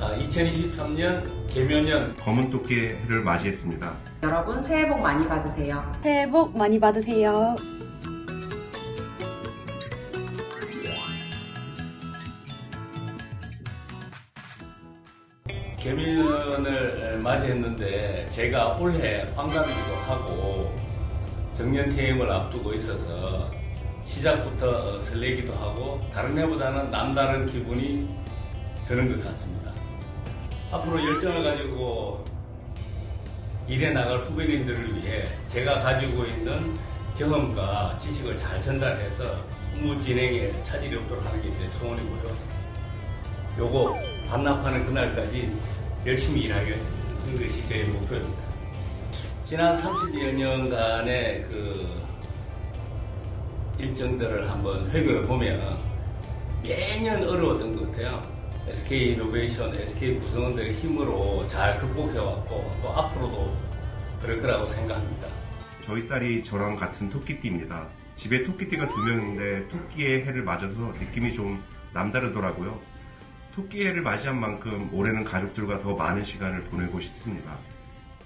2023년 개묘년 검은 토끼를 맞이했습니다. 여러분 새해 복 많이 받으세요. 새해 복 많이 받으세요. 개묘년을 맞이했는데 제가 올해 환갑이기도 하고 정년 퇴임을 앞두고 있어서 시작부터 설레기도 하고 다른 해보다는 남다른 기분이 드는 것 같습니다. 앞으로 열정을 가지고 일해 나갈 후배님들을 위해 제가 가지고 있는 경험과 지식을 잘 전달해서 업무 진행에 차질이 없도록 하는 게 제 소원이고요. 요거 반납하는 그날까지 열심히 일하는 것이 제 목표입니다. 지난 30여 년간의 그 일정들을 한번 회고해 보면 매년 어려웠던 것 같아요. SK 이노베이션, SK 구성원들의 힘으로 잘 극복해왔고 또 앞으로도 그럴 거라고 생각합니다. 저희 딸이 저랑 같은 토끼띠입니다. 집에 토끼띠가 두 명인데 토끼의 해를 맞아서 느낌이 좀 남다르더라고요. 토끼 해를 맞이한 만큼 올해는 가족들과 더 많은 시간을 보내고 싶습니다.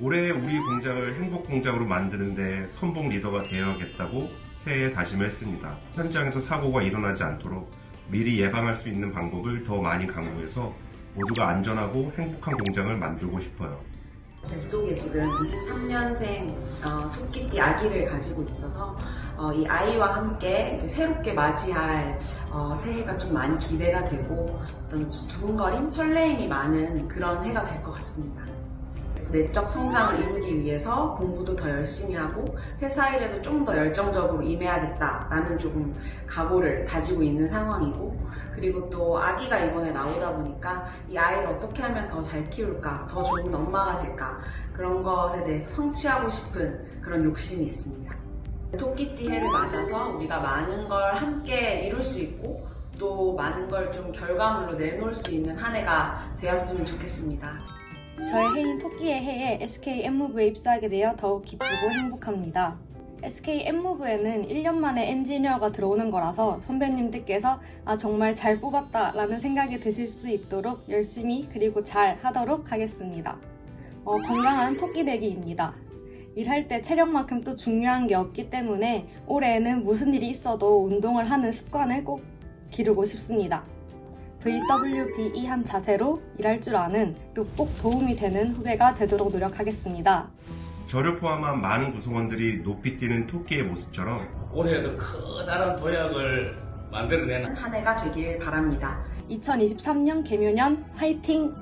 올해 우리 공장을 행복 공장으로 만드는데 선봉 리더가 되어야겠다고 새해에 다짐했습니다. 현장에서 사고가 일어나지 않도록 미리 예방할 수 있는 방법을 더 많이 강구해서 모두가 안전하고 행복한 공장을 만들고 싶어요. 뱃속에 지금 23년생 토끼띠 아기를 가지고 있어서 어, 이 아이와 함께 이제 새롭게 맞이할 어, 새해가 좀 많이 기대가 되고 어떤 두근거림, 설레임이 많은 그런 해가 될 것 같습니다. 내적 성장을 이루기 위해서 공부도 더 열심히 하고 회사 일에도 좀 더 열정적으로 임해야겠다라는 조금 각오를 다지고 있는 상황이고 그리고 또 아기가 이번에 나오다 보니까 이 아이를 어떻게 하면 더 잘 키울까 더 좋은 엄마가 될까 그런 것에 대해서 성취하고 싶은 그런 욕심이 있습니다. 토끼띠 해를 맞아서 우리가 많은 걸 함께 이룰 수 있고 또 많은 걸 좀 결과물로 내놓을 수 있는 한 해가 되었으면 좋겠습니다. 저의 해인 토끼의 해에 SK M무브에 입사하게 되어 더욱 기쁘고 행복합니다. SK M무브에는 1년 만에 엔지니어가 들어오는 거라서 선배님들께서 아 정말 잘 뽑았다 라는 생각이 드실 수 있도록 열심히 그리고 잘 하도록 하겠습니다. 어, 건강한 토끼 되기입니다. 일할 때 체력만큼 또 중요한 게 없기 때문에 올해에는 무슨 일이 있어도 운동을 하는 습관을 꼭 기르고 싶습니다. VWBE한 자세로 일할 줄 아는 그리고 꼭 도움이 되는 후배가 되도록 노력하겠습니다. 저를 포함한 많은 구성원들이 높이 뛰는 토끼의 모습처럼 올해도 커다란 도약을 만들어내는 한 해가 되길 바랍니다. 2023년 개묘년 화이팅!